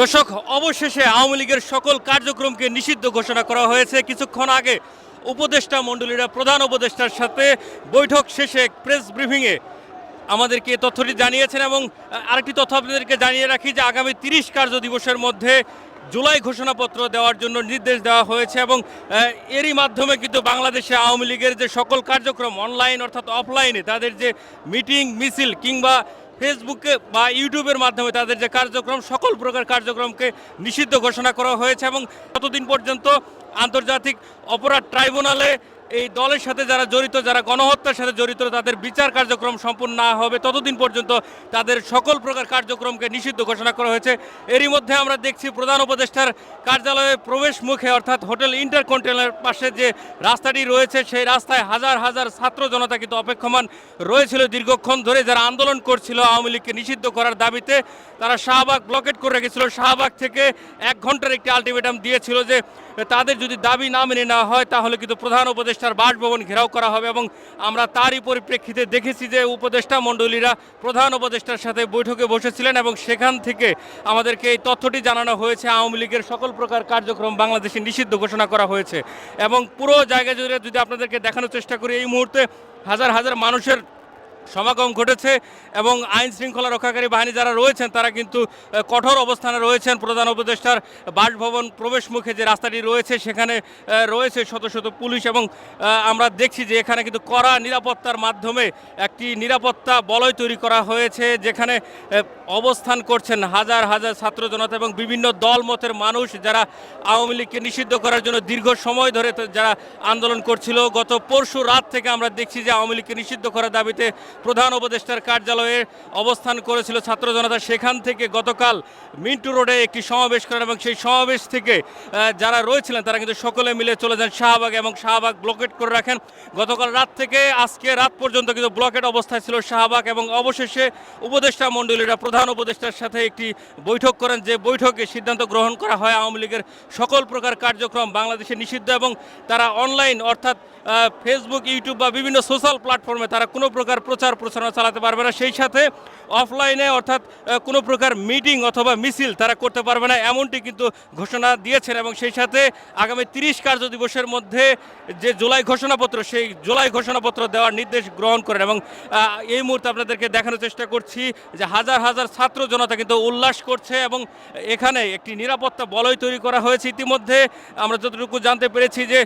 দর্শক, অবশেষে আওয়ামী লীগের সকল কার্যক্রমকে নিষিদ্ধ ঘোষণা করা হয়েছে। কিছুক্ষণ আগে উপদেষ্টা মণ্ডলীরা, প্রধান উপদেষ্টার সাথে বৈঠক শেষে প্রেস ব্রিফিংয়ে আমাদেরকে তথ্যটি জানিয়েছেন এবং আরেকটি তথ্য আপনাদেরকে জানিয়ে রাখি যে আগামী তিরিশ কার্য দিবসের মধ্যে জুলাই ঘোষণাপত্র দেওয়ার জন্য নির্দেশ দেওয়া হয়েছে এবং এরই মাধ্যমে কিন্তু বাংলাদেশে আওয়ামী লীগের যে সকল কার্যক্রম অনলাইন অর্থাৎ অফলাইনে তাদের যে মিটিং মিছিল কিংবা ফেসবুকে বা ইউটিউবের মাধ্যমে তাদের যে কার্যক্রম, সকল প্রকার কার্যক্রমকে নিষিদ্ধ ঘোষণা করা হয়েছে এবং ততদিন পর্যন্ত আন্তর্জাতিক অপরাধ ট্রাইব্যুনালে এই দলের সাথে যারা জড়িত, যারা গণহত্যার সাথে জড়িত, তাদের বিচার কার্যক্রম সম্পূর্ণ না হবে। ততদিন পর্যন্ত তাদের সকল প্রকার কার্যক্রমকে নিষিদ্ধ ঘোষণা করা হয়েছে। এরই মধ্যে আমরা দেখছি প্রধান উপদেষ্টার কার্যালয়ে প্রবেশ মুখে, অর্থাৎ হোটেল ইন্টারকন্টিনেন্টালের পাশে যে রাস্তাটি রয়েছে, সেই রাস্তায় হাজার হাজার ছাত্র জনতা কিন্তু অপেক্ষমান রয়েছিল দীর্ঘক্ষণ ধরে। যারা আন্দোলন করছিল, আওয়ামী লীগকে নিষিদ্ধ করার দাবিতে তারা শাহবাগ ব্লকেট করে রেখেছিল। শাহবাগ থেকে এক ঘণ্টার একটি আলটিমেটাম দিয়েছিল যে তাদের যদি দাবি না মেনে নেওয়া হয়, তাহলে কিন্তু প্রধান উপদেষ্টার বাসভবন ঘেরাও করা হবে এবং আমরা তারই পরিপ্রেক্ষিতে দেখেছি যে উপদেষ্টা মণ্ডলীরা প্রধান উপদেষ্টার সাথে বৈঠকে বসেছিলেন এবং সেখান থেকে আমাদেরকে এই তথ্যটি জানানো হয়েছে। আওয়ামী লীগের সকল প্রকার কার্যক্রম বাংলাদেশে নিষিদ্ধ ঘোষণা করা হয়েছে এবং পুরো জায়গা জুড়ে যদি আপনাদেরকে দেখানোর চেষ্টা করি, এই মুহূর্তে হাজার হাজার মানুষের সমাগম ঘটেছে এবং আইন শৃঙ্খলা রক্ষাকারী বাহিনী যারা রয়েছেন, তারা কিন্তু কঠোর অবস্থানে রয়েছেন। প্রধান উপদেষ্টার বাসভবন প্রবেশ মুখে যে রাস্তাটি রয়েছে, সেখানে রয়েছে শত শত পুলিশ এবং আমরা দেখছি যে এখানে কিন্তু কড়া নিরাপত্তার মাধ্যমে একটি নিরাপত্তা বলয় তৈরি করা হয়েছে, যেখানে অবস্থান করছেন হাজার হাজার ছাত্র জনতা এবং বিভিন্ন দল মতের মানুষ যারা আওয়ামী লীগকে নিষিদ্ধ করার জন্য দীর্ঘ সময় ধরে যারা আন্দোলন করছিল। গত পরশু রাত থেকে আমরা দেখছি যে আওয়ামী লীগকে নিষিদ্ধ করার দাবিতে প্রধান উপদেষ্টার কার্যালয়ে অবস্থান করেছিল ছাত্র জনতা। সেখান থেকে গতকাল মিন্টু রোডে একটি সমাবেশ করেন এবং সেই সমাবেশ থেকে যারা রয়েছিলেন তারা কিন্তু সকলে মিলে চলে যান শাহবাগ এবং শাহবাগ ব্লকেট করে রাখেন। গতকাল রাত থেকে আজকে রাত পর্যন্ত কিন্তু ব্লকেট অবস্থায় ছিল শাহবাগ এবং অবশেষে উপদেষ্টা মণ্ডলীরা প্রধান উপদেষ্টার সাথে একটি বৈঠক করেন। যে বৈঠকে সিদ্ধান্ত গ্রহণ করা হয় আওয়ামী লীগের সকল প্রকার কার্যক্রম বাংলাদেশে নিষিদ্ধ এবং তারা অনলাইন অর্থাৎ ফেসবুক ইউটিউব বা বিভিন্ন সোশ্যাল প্ল্যাটফর্মে তারা কোনো প্রকার প্রচার প্রচারণা চালাতে পারবে না। সেই সাথে অফলাইনে অর্থাৎ কোনো প্রকার মিটিং অথবা মিছিল তারা করতে পারবে না, এমনটি কিন্তু ঘোষণা দিয়েছেন এবং সেই সাথে আগামী তিরিশ কার্য দিবসের মধ্যে যে জুলাই ঘোষণাপত্র, সেই জুলাই ঘোষণাপত্র দেওয়ার নির্দেশ গ্রহণ করেন এবং এই মুহূর্তে আপনাদেরকে দেখানোর চেষ্টা করছি যে হাজার হাজার ছাত্র জনতা কিন্তু উল্লাস করছে এবং এখানে একটি নিরাপত্তা বলয় তৈরি করা হয়েছে। ইতিমধ্যে আমরা যতটুকু জানতে পেরেছি যে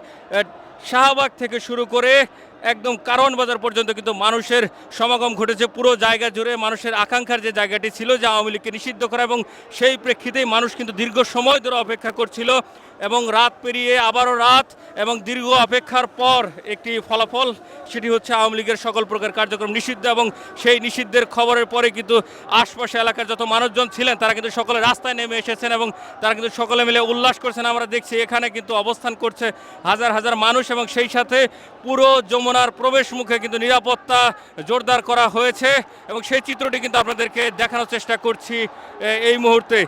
শাহবাগ থেকে শুরু করে একদম কারণ বাজার পর্যন্ত কিন্তু মানুষের সমাগম ঘটেছে। পুরো জায়গা জুড়ে মানুষের আকাঙ্ক্ষার যে জায়গাটি ছিল যে আওয়ামী লীগকে নিষিদ্ধ করা এবং সেই প্রেক্ষিতেই মানুষ কিন্তু দীর্ঘ সময় ধরে অপেক্ষা করছিল এবং রাত পেরিয়ে আবারও রাত এবং দীর্ঘ অপেক্ষার পর একটি ফলাফল, সেটি হচ্ছে আওয়ামী লীগের সকল প্রকার কার্যক্রম নিষিদ্ধ এবং সেই নিষিদ্ধের খবরের পরে কিন্তু আশপাশে এলাকার যত মানুষজন ছিলেন, তারা কিন্তু সকলে রাস্তায় নেমে এসেছেন এবং তারা কিন্তু সকলে মিলে উল্লাস করছেন। আমরা দেখছি এখানে কিন্তু অবস্থান করছে হাজার হাজার মানুষ এবং সেই সাথে পুরো যমুনার প্রবেশ মুখে কিন্তু নিরাপত্তা জোরদার করা হয়েছে এবং সেই চিত্রটি কিন্তু আপনাদেরকে দেখানোর চেষ্টা করছি এই মুহূর্তে।